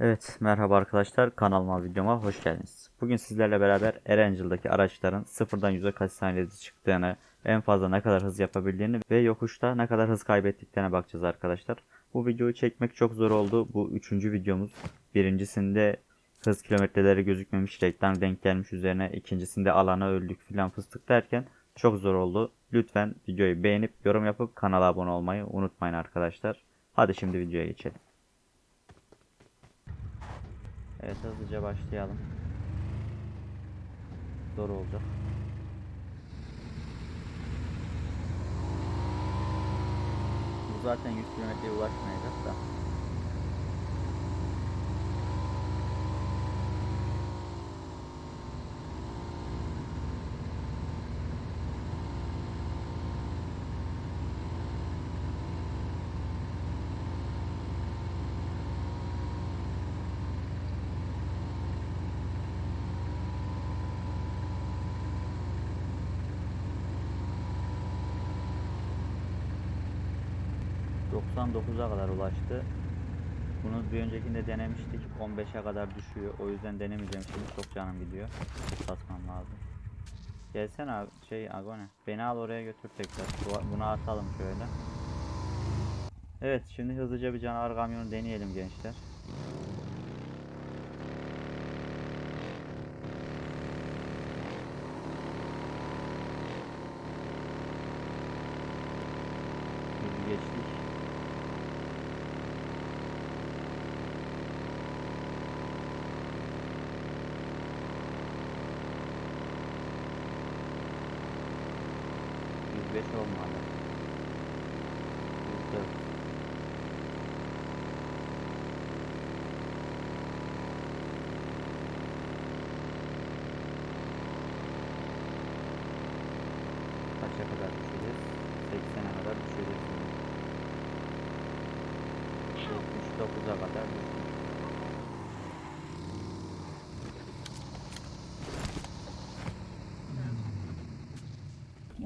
Evet, merhaba arkadaşlar. Kanalıma, videoma hoş geldiniz. Bugün sizlerle beraber Erangel'daki araçların sıfırdan yüze kaç saniyede çıktığını, en fazla ne kadar hız yapabildiğini ve yokuşta ne kadar hız kaybettiklerine bakacağız arkadaşlar. Bu videoyu çekmek çok zor oldu. Bu üçüncü videomuz. Birincisinde hız kilometreleri gözükmemiş, reklam denk gelmiş üzerine. ikincisinde alana öldük filan fıstık derken çok zor oldu. Lütfen videoyu beğenip yorum yapıp kanala abone olmayı unutmayın arkadaşlar. Hadi şimdi videoya geçelim. Evet hızlıca başlayalım. Zor olacak. Bu zaten 100 kilometreye ulaşmayacak da. ...99'a kadar ulaştı. Bunu bir öncekinde denemiştik. 15'e kadar düşüyor. O yüzden denemeyeceğim şimdi. Çok canım gidiyor. Basmam lazım. Gelsene abi. Şey Agone. Beni al oraya götür tekrar. Bu- Bunu atalım şöyle. Evet şimdi hızlıca bir canavar kamyonu deneyelim gençler. 5 olmalı. Kaça kadar düşeceğiz? 80'e kadar düşeceğiz. 79'a kadar düşeceğiz.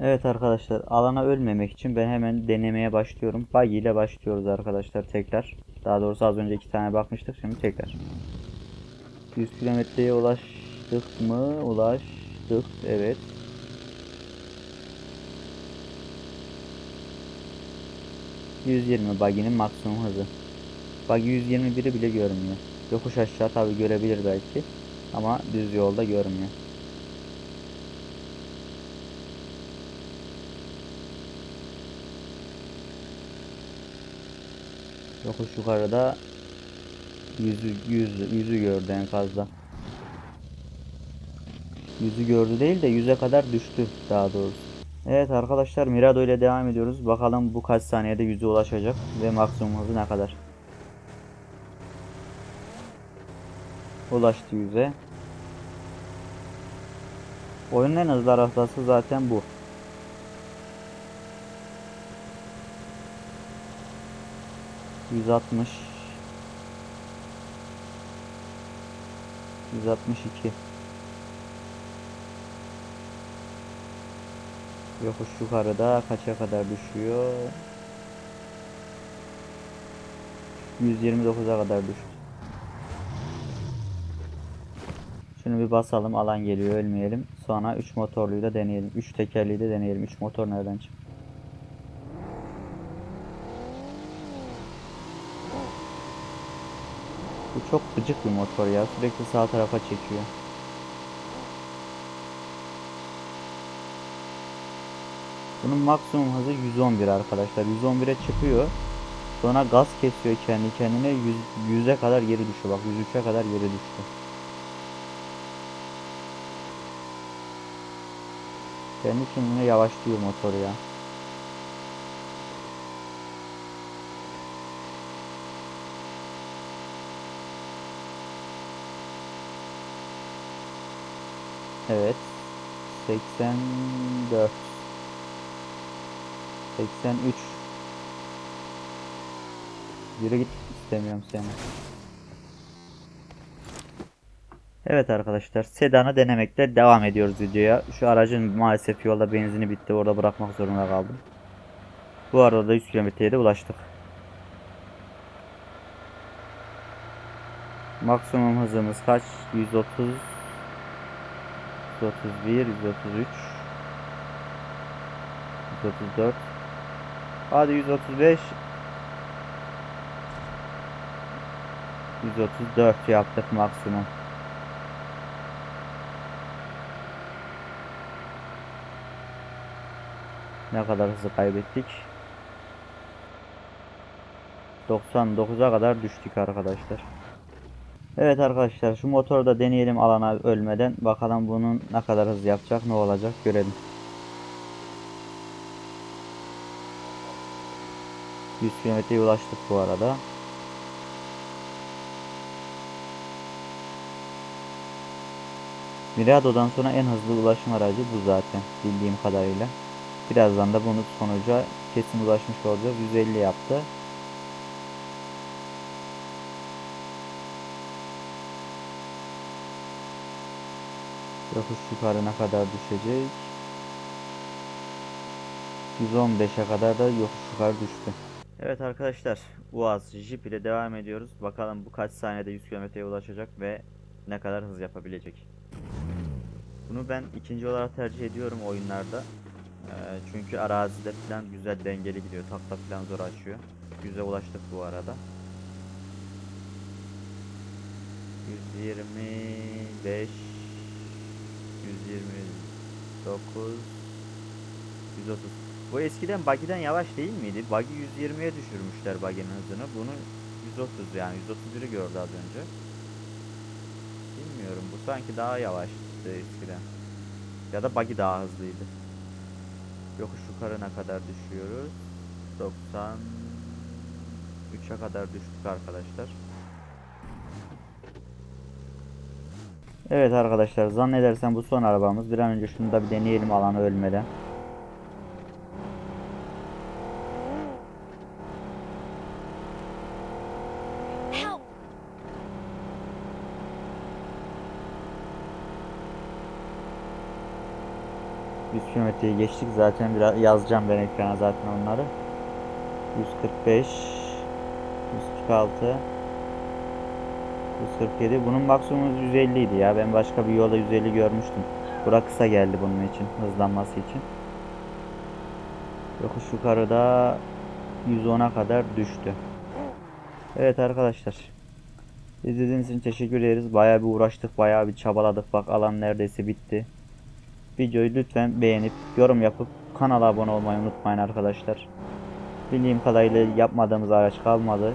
Evet arkadaşlar alana ölmemek için ben hemen denemeye başlıyorum. Buggy ile başlıyoruz arkadaşlar tekrar. Daha doğrusu az önce iki tane bakmıştık şimdi tekrar. 100 kilometreye ulaştık mı? Ulaştık evet. ...120 buggy'nin maksimum hızı. Buggy 121'i bile görmüyor. Yokuş aşağı tabi görebilir belki. Ama düz yolda görmüyor. Yokuş yukarıda yüzü yüzü yüzü gördü en fazla. Yüzü gördü değil de yüze kadar düştü daha doğrusu. Evet arkadaşlar Mirado ile devam ediyoruz. Bakalım bu kaç saniyede yüze ulaşacak ve maksimum hızı ne kadar. Ulaştı yüze. Oyunun en hızlı arabası zaten bu. 160 162 Yokuş yukarıda kaça kadar düşüyor? 129'a kadar düştü. Şunu bir basalım alan geliyor ölmeyelim. Sonra 3 motorluyu da deneyelim. 3 tekerliği de deneyelim. 3 motor nereden çıktı? Bu çok gıcık bir motor ya. Sürekli sağ tarafa çekiyor. Bunun maksimum hızı 111 arkadaşlar. 111'e çıkıyor. Sonra gaz kesiyor kendi kendine. 100, 100'e kadar geri düşüyor. Bak 103'e kadar geri düştü. Kendi kendine yavaşlıyor motor ya. Evet. 84 83 Yürü git istemiyorum seni. Evet arkadaşlar sedanı denemekte devam ediyoruz videoya. Şu aracın maalesef yolda benzini bitti. Orada bırakmak zorunda kaldım. Bu arada da 100 kilometreye de ulaştık. Maksimum hızımız kaç? 130 131 133 134 Hadi 135 134 yaptık maksimum. Ne kadar hızlı kaybettik? 99'a kadar düştük arkadaşlar. Evet arkadaşlar şu motoru da deneyelim alana ölmeden. Bakalım bunun ne kadar hız yapacak ne olacak görelim. 100 kilometreye ulaştık bu arada. Mirado'dan sonra en hızlı ulaşım aracı bu zaten bildiğim kadarıyla. Birazdan da bunun sonuca kesin ulaşmış olacağız. 150 yaptı. Yokuş yukarı ne kadar düşecek? 115'e kadar da yokuş yukarı düştü. Evet arkadaşlar Uaz Jeep ile devam ediyoruz. Bakalım bu kaç saniyede 100 kilometreye ulaşacak ve ne kadar hız yapabilecek. Bunu ben ikinci olarak tercih ediyorum oyunlarda. Ee, çünkü arazide falan güzel dengeli gidiyor. Takla falan zor açıyor. Yüze ulaştık bu arada. 125 129 130 Bu eskiden buggy'den yavaş değil miydi? Buggy 120'ye düşürmüşler buggy'nin hızını. Bunu 130 yani 131'i gördü az önce. Bilmiyorum bu sanki daha yavaştı eskiden. Ya da buggy daha hızlıydı. Yokuş yukarı ne kadar düşüyoruz? 93'e kadar düştük arkadaşlar. Evet arkadaşlar zannedersem bu son arabamız. Bir an önce şunu da bir deneyelim alanı ölmeden. Yüz kilometreyi geçtik zaten biraz yazacağım ben ekrana zaten onları. 145 146 147 bunun maksimum 150 idi ya ben başka bir yolda 150 görmüştüm. Bura kısa geldi bunun için hızlanması için. Yokuş yukarıda 110'a kadar düştü. Evet arkadaşlar. İzlediğiniz için teşekkür ederiz. Bayağı bir uğraştık, bayağı bir çabaladık. Bak alan neredeyse bitti. Videoyu lütfen beğenip yorum yapıp kanala abone olmayı unutmayın arkadaşlar. Bildiğim kadarıyla yapmadığımız araç kalmadı.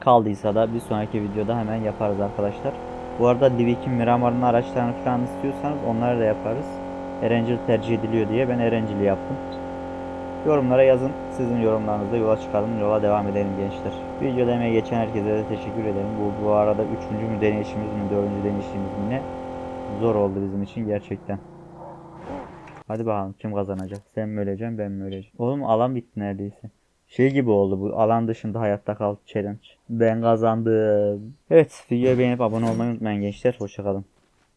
Kaldıysa da bir sonraki videoda hemen yaparız arkadaşlar. Bu arada Livik'in Miramar'ın araçlarını falan istiyorsanız onları da yaparız. Erencil tercih ediliyor diye ben Erencil'i yaptım. Yorumlara yazın. Sizin yorumlarınızda yola çıkalım. Yola devam edelim gençler. Videoda emeği geçen herkese de teşekkür ederim. Bu, bu arada üçüncü mü deneyişimiz mi dördüncü deneyişimiz mi ne? Zor oldu bizim için gerçekten. Hadi bakalım kim kazanacak? Sen mi öleceksin ben mi öleceğim? Oğlum alan bitti neredeyse. Şey gibi oldu bu alan dışında hayatta kal challenge. Ben kazandım. Evet videoyu beğenip abone olmayı unutmayın gençler. Hoşçakalın.